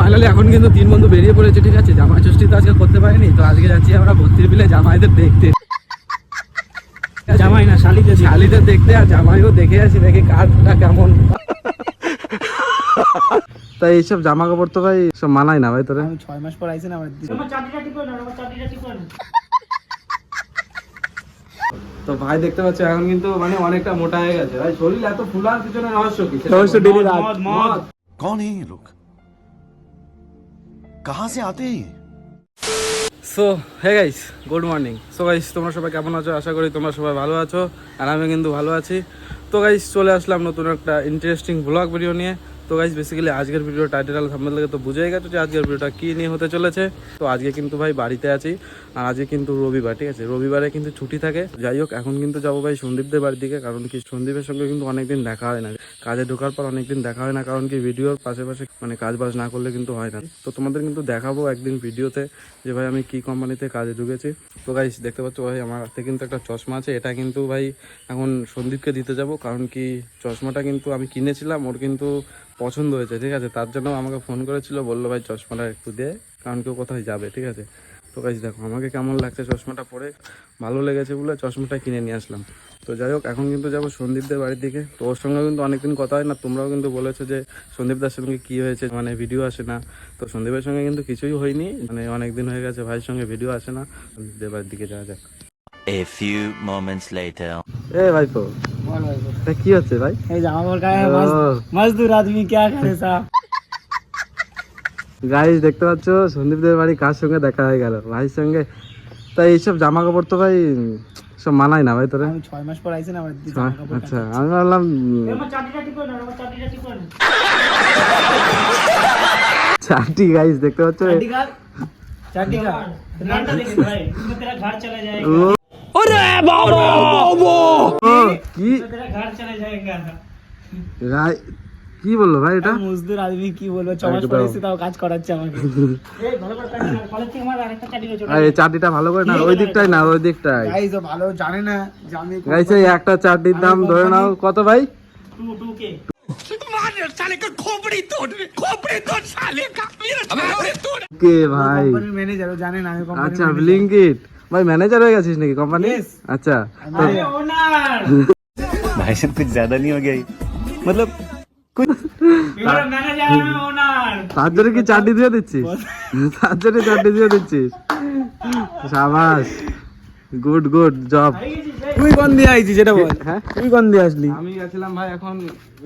Finally এখন কিন্তু তিন বন্ধু বেরিয়ে পড়েছে ঠিক আছে? জামাই ষষ্ঠী তো আজকে করতে পারিনি তো আজকে যাচ্ছি আমরা ভর্তির বিলে জামাইদের দেখতে। জামাই না শালিদের শালিদের দেখতে আর জামাইও দেখে আছি দেখি কাজটা কেমন। তাই এইসব জামা কাপড় তো ভাই সব মানাই না ভাই তোরা। ছয় মাস পর আইসি না তো ভাই দেখতে পাচ্ছ এখন কিন্তু মানে অনেকটা মোটা হয়ে গেছে। ভাই শরীর এত ফুলার পিছনে রহস্য কি? রহস্য ডেলি রাত। কোন এই লোক? कहां से आते हैं ये so hey guys good morning so guys তোমরা সবাই কেমন আছো আশা করি তোমরা সবাই ভালো আছো আর আমি কিন্তু ভালো আছি তো গাইস চলে আসলাম নতুন একটা ইন্টারেস্টিং ব্লগ ভিডিও নিয়ে তো গাইস বেসিক্যালি আজকের ভিডিও টাইটেল থাম্বনেল থেকে তো বুঝেই গেছো যে আজকের ভিডিওটা কী নিয়ে হতে চলেছে। তো আজকে কিন্তু ভাই বাড়িতে আছি আর আজকে কিন্তু রবিবার, ঠিক আছে? রবিবারে কিন্তু ছুটি থাকে। যাই হোক, এখন কিন্তু যাব ভাই সন্দীপদের বাড়ির দিকে, কারণ কি সন্দীপের সঙ্গে কিন্তু অনেকদিন দেখা হয় না। কাজে ঢোকার পর অনেকদিন দেখা হয় না, কারণ কি ভিডিওর পাশাপাশি মানে কাজ বাজ না করলে কিন্তু হয় না। তো তোমাদের কিন্তু দেখাবো একদিন ভিডিওতে যে ভাই আমি কি কোম্পানিতে কাজে ঢুকেছি। তো গাইস দেখতে পাচ্ছ ভাই, আমার হাতে কিন্তু একটা চশমা আছে। এটা কিন্তু ভাই এখন সন্দীপকে দিতে যাব, কারণ কি চশমাটা কিন্তু আমি কিনেছিলাম, ওর কিন্তু পছন্দ হয়েছে ঠিক আছে? তার জন্য আমাকে ফোন করেছিল বলল ভাই চশমাটা একটু দে কারণ কেউ কোথায় যাবে ঠিক আছে? তো গাইস দেখো আমাকে কেমন লাগছে চশমাটা পরে? ভালো লেগেছে বলে চশমাটা কিনে নিয়ে আসলাম। তো যাই হোক এখন কিন্তু যাব সন্দীপদের বাড়ির দিকে। তো ওর সঙ্গে কিন্তু অনেকদিন কথা হয় না তোমরাও কিন্তু বলেছ যে সন্দীপদার সঙ্গে কি হয়েছে মানে ভিডিও আসে না। তো সন্দীপের সঙ্গে কিন্তু কিছুই হয়নি মানে অনেকদিন হয়ে গেছে ভাইয়ের সঙ্গে ভিডিও আসে না। সন্দীপদের বাড়ির দিকে যাওয়া যাক। A few moments later. এ ভাই, বল। কি হচ্ছে ভাই? এই জামা কাপড় মজদুর আদমি কে করে সাহেব গাইস দেখতে পাচ্ছ সন্দীপদের বাড়ি কার সঙ্গে দেখা হয়ে গেল? ভাইয়ের সঙ্গে। তাই এইসব জামা কাপড় তো ভাই সব মানায় না ভাই তোরে? আমি মাস পর আইছেন আমার আচ্ছা আমি বললাম চাটি গাইস দেখতে পাচ্ছ? চাটি কা বাবা। কি? বলল ভাই এটা? মজদুর আদমি কি তাও কাজ করাচ্ছে আমাকে। এই চাটিটা ভালো করে না ওই দিকটাই না ওই দিকটাই। ভালো জানে না যে আমি এই একটা চাটির দাম ধরে নাও কত ভাই? কে? ভাই? ম্যানেজার জানেন আমি আচ্ছা ভাই ম্যানেজার হয়ে গেছিস নাকি কোম্পানি Yes. আচ্ছা তো ओनर भाई साहब कुछ ज्यादा नहीं हो गया ये? मतलब मेरा मैनेजर है ओनर তার জন্য কি চারটি দিয়ে দিচ্ছিস তার জন্য চারটি দিয়ে দিচ্ছিস সাবাস গুড গুড জব তুই কোন দিয়ে আইছিস সেটা বল হ্যাঁ তুই কোন দিয়ে আসলি আমি গেছিলাম ভাই এখন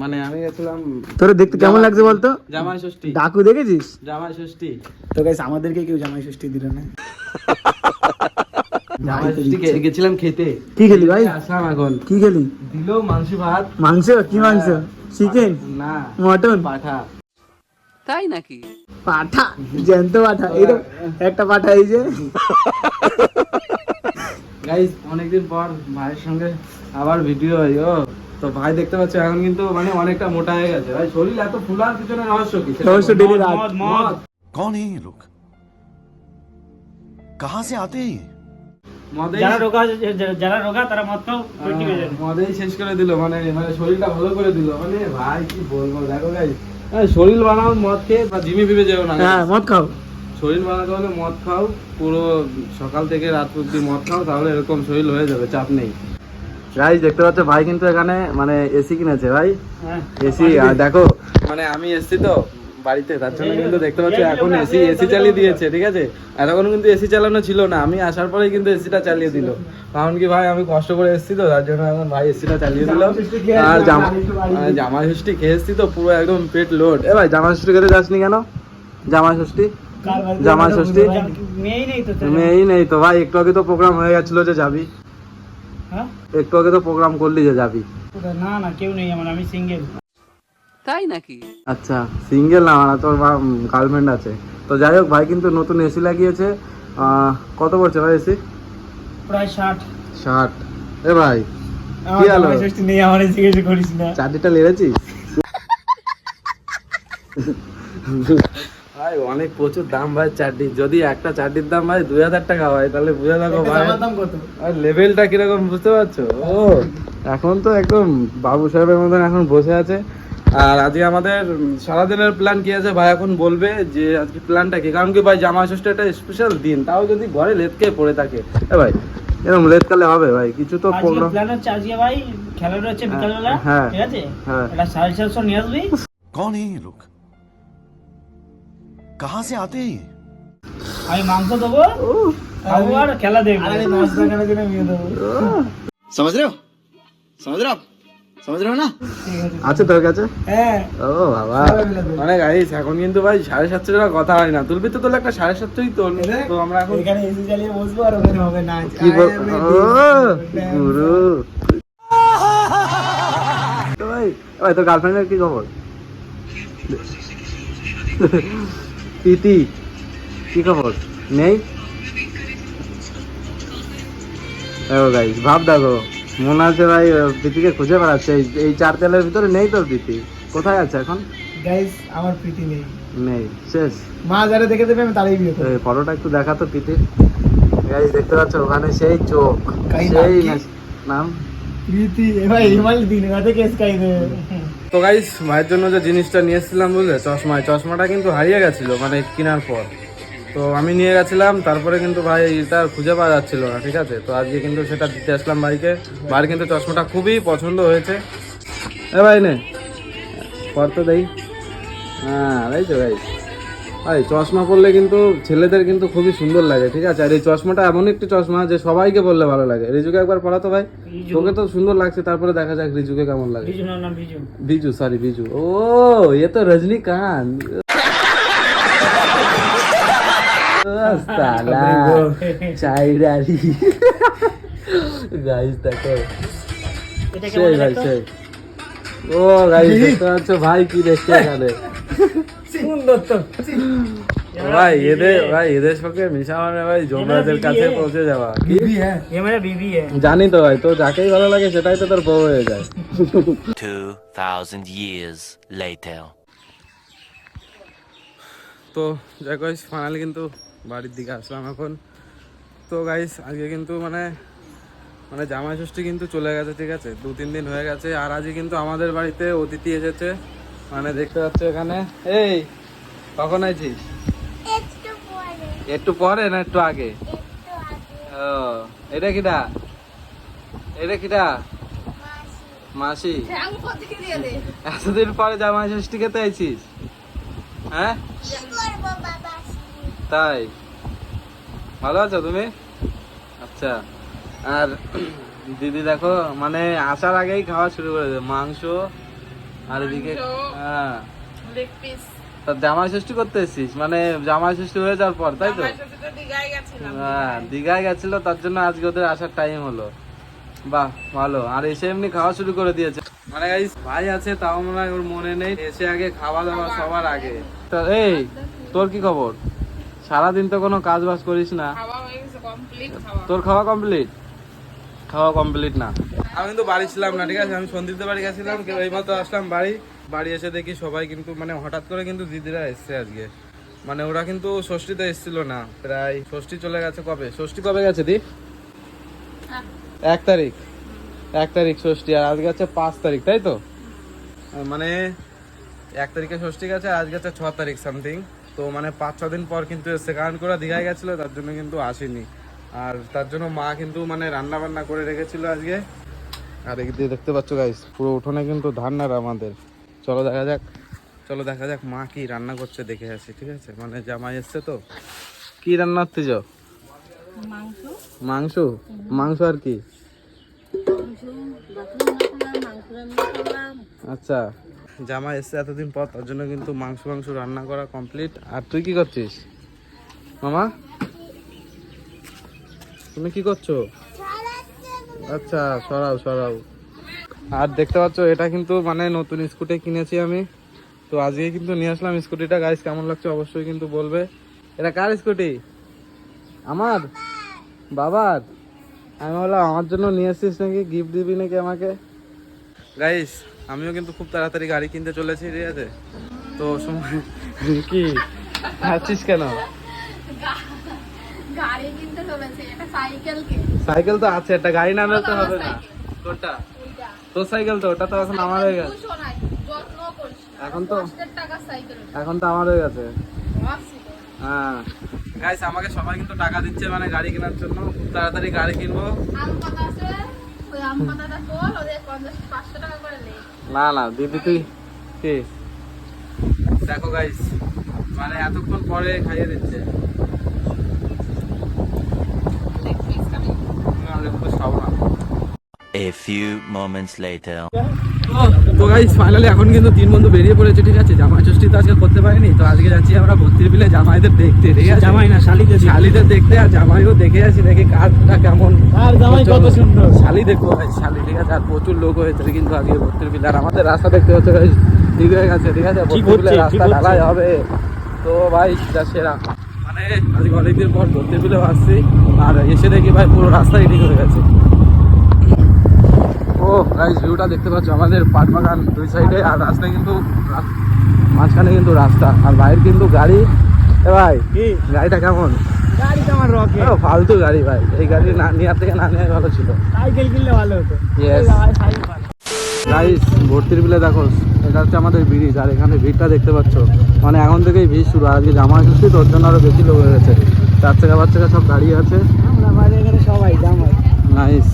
মানে আমি গেছিলাম তোরে দেখতে কেমন লাগছে বলতো জামাই ষষ্ঠী ডাকু দেখেছিস জামাই ষষ্ঠী তো গাইস আমাদেরকে কেউ জামাই ষষ্ঠী দিল না জামাই ষষ্ঠী গে- গেছিলাম খেতে কি খেলি ভাই আসলাম এখন কি খেলি দিল মাংস ভাত মাংস কি মাংস চিকেন না মটন পাঠা পাঠা জ্যান্ত পাঠা এই তো একটা পাঠা এই যে গাইস অনেকদিন পর ভাইয়ের সঙ্গে আবার ভিডিও হয় ও তো ভাই দেখতে পাচ্ছ এখন কিন্তু মানে অনেকটা মোটা হয়ে গেছে ভাই শরীর এত ফুলার পিছনে রহস্য কি সেটা রহস্য বলো। daily রাত। मौत मौत कौन है ये लोग कहां से आते हैं ये মদেই যারা রোগা যারা রোগা তারা মত খাও পেটি হয়ে যাবে। মদেই শেষ করে দিল মানে মানে শরীরটা ভালো করে দিল। মানে ভাই কি বলব দেখো গাইস শরীর বানাও মদ খেয়ে বা জিমে ফিমে যেও না হ্যাঁ মদ খাও। শরীর বানাতে হলে মদ খাও পুরো সকাল থেকে রাত অব্দি মদ খাও তাহলে এরকম শরীর হয়ে যাবে চাপ নেই। গাইস দেখতে পাচ্ছ ভাই কিন্তু এখানে মানে এসি কিনেছে ভাই। হ্যাঁ এসি দেখো। মানে আমি এসছি তো বাড়িতে তার জন্য কিন্তু দেখতে পাচ্ছি এখন এসি এসি চালিয়ে দিয়েছে ঠিক আছে? এতক্ষণ কিন্তু এসি চালানো ছিল না আমি আসার পরেই কিন্তু এসিটা চালিয়ে দিল। কারণ কি ভাই আমি কষ্ট করে এসছি তো তার জন্য এখন ভাই এসিটা চালিয়ে দিল। আর জামা আর জামা ষষ্ঠী খেয়ে এসছি তো পুরো একদম পেট লোড এ ভাই জামা ষষ্ঠী খেতে যাসনি কেন? জামা ষষ্ঠী জামাই ষষ্ঠী মেয়েই নেই তো নেই তো ভাই একটু আগে তো প্রোগ্রাম হয়ে গেছিল যে যাবি। হ্যাঁ? একটু আগে তো প্রোগ্রাম করলি যে যাবি। না না কেউ নেই আমার আমি সিঙ্গেল আচ্ছা সিঙ্গেল না মানে তোর গার্লফ্রেন্ড আছে। তো যাই হোক ভাই কিন্তু নতুন এসি লাগিয়েছে। কত পড়ছে ভাই এসি প্রায় ষাট। ষাট। এ ভাই কি হলো? নেই আমার জিজ্ঞেস করিস না। চারটিটা লেগেছিস? ভাই অনেক প্রচুর দাম ভাই চারটি যদি একটা চারটির দাম ভাই দুই হাজার টাকা হয় তাহলে বুঝে দেখো ভাই। দাম কত? আর লেভেলটা কীরকম বুঝতে পারছ? ও এখন তো একদম বাবু সাহেবের মতন এখন বসে আছে। আর আজকে আমাদের সারাদিনের প্ল্যান কি আছে? ভাই এখন বলবে যে আজকে প্ল্যানটা কি? কারণ কি ভাই জামা ষষ্ঠী একটা স্পেশাল দিন তাও যদি ঘরে লেটকে পড়ে থাকে। এ ভাই এরকম লেট কালে হবে ভাই কিছু তো পড়ল প্ল্যান হচ্ছে আজকে ভাই খেলা রয়েছে হ্যাঁ, বিকালবেলা হ্যাঁ ঠিক আছে? হ্যাঁ। এটা সাড়ে চারশো নিয়ে আসবি। কোন এই লোক কাহা সে আতে আমি মাংস দেবো খাব আর খেলা দেখব। সমঝ রে সমঝ রে ও বাবা। মানে গাইস কিন্তু ভাই সাড়ে সাতশো টাকা কথা হয় না। একটা সাড়ে তো কি খবর? প্রীতি কি খবর? নেই? গাইস ভাব দেখো। মনে আছে ভাই প্রীতিকে খুঁজে বেড়াচ্ছে। এই- এই চার তেলের ভিতরে নেই তোর প্রীতি কোথায় আছে এখন? গাইস আমার প্রীতি নেই। নেই। শেষ। মা যারা দেখে দেবে আমি তারাই বিয়ে করব। ফটোটা একটু দেখাতো প্রীতির গাইস দেখতে পাচ্ছ ওখানে সেই চোখ। সেই নাম। প্রীতি। এবার হিমাল দিন রাতে কেস খাই দেবে তো গাইস ভাইয়ের জন্য যে জিনিসটা নিয়ে এসেছিলাম বুঝলে চশমা চশমাটা কিন্তু হারিয়ে গেছিল মানে কেনার পর। তো আমি নিয়ে গেছিলাম তারপরে কিন্তু ভাই এটা খুঁজে পাওয়া যাচ্ছিল না ঠিক আছে? তো আজকে কিন্তু সেটা দিতে আসলাম ভাইকে। ভাইয়ের কিন্তু চশমাটা খুবই পছন্দ হয়েছে। এ ভাই নে তো দেই। হ্যাঁ তো ভাই। ভাই চশমা পরলে কিন্তু ছেলেদের কিন্তু খুবই সুন্দর লাগে ঠিক আছে? আর এই চশমাটা এমন একটি চশমা যে সবাইকে বললে ভালো লাগে। রিজুকে একবার পড়া তো ভাই? তোকে তো সুন্দর লাগছে তারপরে দেখা যাক রিজুকে কেমন লাগে। বিজু সরি বিজু ও এ তো রজনীকান্ত। সালা চাইরারি গাইস দেখো। সেই ভাই সেই ও গাইস দেখতে পাচ্ছ ভাই কি দেখছে এখানে। সুন্দর তো ভাই এদের ভাই এদের সঙ্গে মিশা মানে ভাই জমরাজের কাছে পৌঁছে যাওয়া। বিবি হ্যাঁ এ মানে বিবি হ্যাঁ জানি তো ভাই তো যাকেই ভালো লাগে সেটাই তো তোর বউ হয়ে যায়। 2000 years later. তো যাক ফাইনালি কিন্তু বাড়ির দিকে আসলাম এখন। তো গাইস আজকে কিন্তু মানে মানে জামাই ষষ্ঠী কিন্তু চলে গেছে ঠিক আছে? দু তিন দিন হয়ে গেছে আর আজকে কিন্তু আমাদের বাড়িতে অতিথি এসেছে। মানে দেখতে পাচ্ছ এখানে। এই কখন আছিস একটু পরে। না একটু আগে? ও এটা কিটা? এটা কিটা? মাসি। এতদিন পরে জামাই ষষ্ঠী খেতে আইছিস? হ্যাঁ? তাই? ভালো আছো তুমি? আচ্ছা। আর দিদি দেখো মানে আসার আগেই খাওয়া শুরু করে দেবে। মাংস আর এদিকে হ্যাঁ। তা জামাই ষষ্ঠী করতে এসেছিস? মানে জামাই ষষ্ঠী হয়ে যাওয়ার পর তাই তো? হ্যাঁ দীঘায় গেছিল তার জন্য আজকে ওদের আসার টাইম হলো। বাহ ভালো। আর এসে এমনি খাওয়া শুরু করে দিয়েছে। মানে ভাই আছে তাও মনে হয় ওর মনে নেই। এসে আগে খাওয়া দাওয়া সবার আগে। তা এই তোর কি খবর? সারাদিন তো কোনো কাজ বাজ করিস না। তোর খাওয়া কমপ্লিট খাওয়া কমপ্লিট না। আমি কিন্তু বাড়ি ছিলাম না ঠিক আছে? আমি সন্দীপদের বাড়ি গেছিলাম এই মতো আসলাম বাড়ি। বাড়ি এসে দেখি সবাই কিন্তু মানে হঠাৎ করে কিন্তু দিদিরা এসছে আজকে। মানে ওরা কিন্তু ষষ্ঠীতে এসেছিল না প্রায় ষষ্ঠী চলে গেছে কবে? ষষ্ঠী কবে গেছে দি এক তারিখ। এক তারিখ ষষ্ঠী আর আজকে আছে পাঁচ তারিখ তাই তো? মানে এক তারিখে ষষ্ঠী গেছে আজকে হচ্ছে ছ তারিখ সামথিং তো মানে পাঁচ ছ দিন পর কিন্তু এসছে কারণ করে দীঘায় গেছিল তার জন্য কিন্তু আসেনি। আর তার জন্য মা কিন্তু মানে রান্না বান্না করে রেখেছিল আজকে। আর এদিকে দিয়ে দেখতে পাচ্ছ গাইস পুরো উঠোনে কিন্তু ধান্নার আমাদের। চলো দেখা যাক চলো দেখা যাক মা কি রান্না করছে দেখে আসি ঠিক আছে? মানে জামাই এসছে তো। কি রান্না হচ্ছে যাও মাংস? মাংস আর কি? আচ্ছা। জামা এসছে এতদিন পর, তার জন্য কিন্তু মাংস মাংস রান্না করা কমপ্লিট আর তুই কি করছিস? মামা? তুমি কি করছ? আচ্ছা সরাও সরাও। আর দেখতে পাচ্ছ, এটা কিন্তু মানে নতুন স্কুটি কিনেছি আমি। তো আজকে কিন্তু নিয়ে আসলাম স্কুটিটা। গাইস কেমন লাগছে অবশ্যই কিন্তু বলবে। এটা কার স্কুটি? আমার? বাবার? আমি বললাম, আমার জন্য নিয়ে এসছিস নাকি? গিফট দিবি নাকি আমাকে? গাইস আমিও কিন্তু খুব তাড়াতাড়ি গাড়ি কিনতে চলেছি ঠিক আছে তো সময় কি? হাসছিস কেন? সাইকেল তো আছে একটা গাড়ি নামলে তো হবে না। কোনটা? তোর সাইকেল তো ওটা তো এখন আমার হয়ে গেছে। এখন তো এখন তো আমার হয়ে গেছে। হ্যাঁ। গাইস আমাকে সবাই কিন্তু টাকা দিচ্ছে মানে গাড়ি কেনার জন্য। খুব তাড়াতাড়ি গাড়ি কিনবো। আম পাতা আছে ওই আম পাতাটা তোল ওদের পঞ্চাশ পাঁচশো টাকা করে নে না না দিদি তুই কি? দেখো গাইস মানে এতক্ষণ পরে খাইয়ে দিচ্ছে। A few moments later. তো গাইস ফাইনালি এখন কিন্তু তিন বন্ধু বেরিয়ে পড়েছে ঠিক আছে? জামাই ষষ্ঠী তো আজকে করতে পারিনি তো আজকে যাচ্ছি আমরা ভর্তির বিলে জামাইদের দেখতে ঠিক আছে? জামাই না শালিদের শালিদের দেখতে আর জামাইও দেখে আছি দেখি কারটা কেমন। আর জামাই কত সুন্দর। শালি দেখব ভাই শালি ঠিক আছে? আর প্রচুর লোক হয়েছে কিন্তু আগে ভর্তির বিলে। আর আমাদের রাস্তা দেখতে হচ্ছে গাইস ঠিক হয়ে গেছে ঠিক আছে? ভর্তির বিলে রাস্তা ঢালাই হবে। তো ভাই যা সেরা। মানে আজকে অনেকদিন পর ভর্তির বিলে আসছি আর এসে দেখি ভাই পুরো রাস্তাই ঠিক হয়ে গেছে। ও গাইস ভিউটা দেখতে পাচ্ছ? আমাদের পাট বাগান দুই সাইডে আর রাস্তায় কিন্তু মাঝখানে কিন্তু রাস্তা আর বাইরে কিন্তু গাড়ি। এ ভাই কি? গাড়িটা কেমন? গাড়ি তো রকে ও, ফালতু গাড়ি ভাই এই গাড়ি না নেওয়ার থেকে না নেওয়াই ভালো ছিল। সাইকেল কিনলে ভালো হতো। গাইস ভর্তির বিলে দেখো এটা হচ্ছে আমাদের ব্রিজ আর এখানে ভিড়টা দেখতে পাচ্ছ। মানে এখন থেকেই ভিড় শুরু আর আজকে জামা ষষ্ঠী তোর জন্য আরও বেশি লোক হয়ে গেছে। চার চাকা বাচ্চা সব দাঁড়িয়ে আছে। আমরা বাইরে এখানে সবাই জামাই। নাইস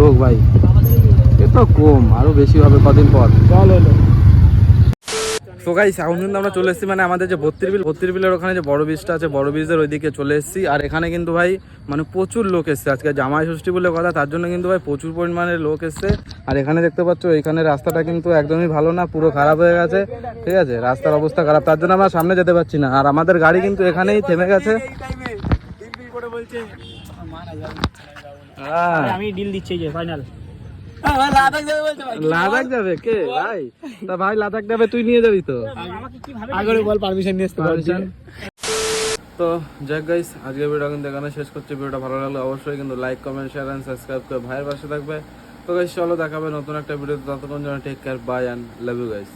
লোক ভাই। এ তো কম, আরও বেশি হবে কদিন পর। তো গাইস এখন কিন্তু আমরা চলে এসেছি মানে আমাদের যে বত্রির বিল বত্রির বিলের ওখানে যে বড় ব্রিজটা আছে, বড় ব্রিজের ওইদিকে চলে এসেছি। আর এখানে কিন্তু ভাই মানে প্রচুর লোক এসছে। আজকে জামাই ষষ্ঠী বলে কথা, তার জন্য কিন্তু ভাই প্রচুর পরিমাণে লোক এসছে। আর এখানে দেখতে পাচ্ছ, এখানে রাস্তাটা কিন্তু একদমই ভালো না, পুরো খারাপ হয়ে গেছে। ঠিক আছে, রাস্তার অবস্থা খারাপ, তার জন্য আমরা সামনে যেতে পারছি না। আর আমাদের গাড়ি কিন্তু এখানেই থেমে গেছে। আমি ডিল দিচ্ছি যে ফাইনাল লাদাখ যাবে কে ভাই তা ভাই লাদাখ যাবে তুই নিয়ে যাবি তো? আগে বল পারমিশন নিয়ে আসতে পারছেন তো যাক গাইস আজকের ভিডিও কিন্তু এখানে শেষ করছি। ভিডিওটা ভালো লাগলে অবশ্যই কিন্তু like comment share and subscribe করে ভাইয়ের পাশে থাকবে। তো গাইস চলো দেখাবে নতুন একটা ভিডিও ততক্ষণ জন্য take care bye and love you guys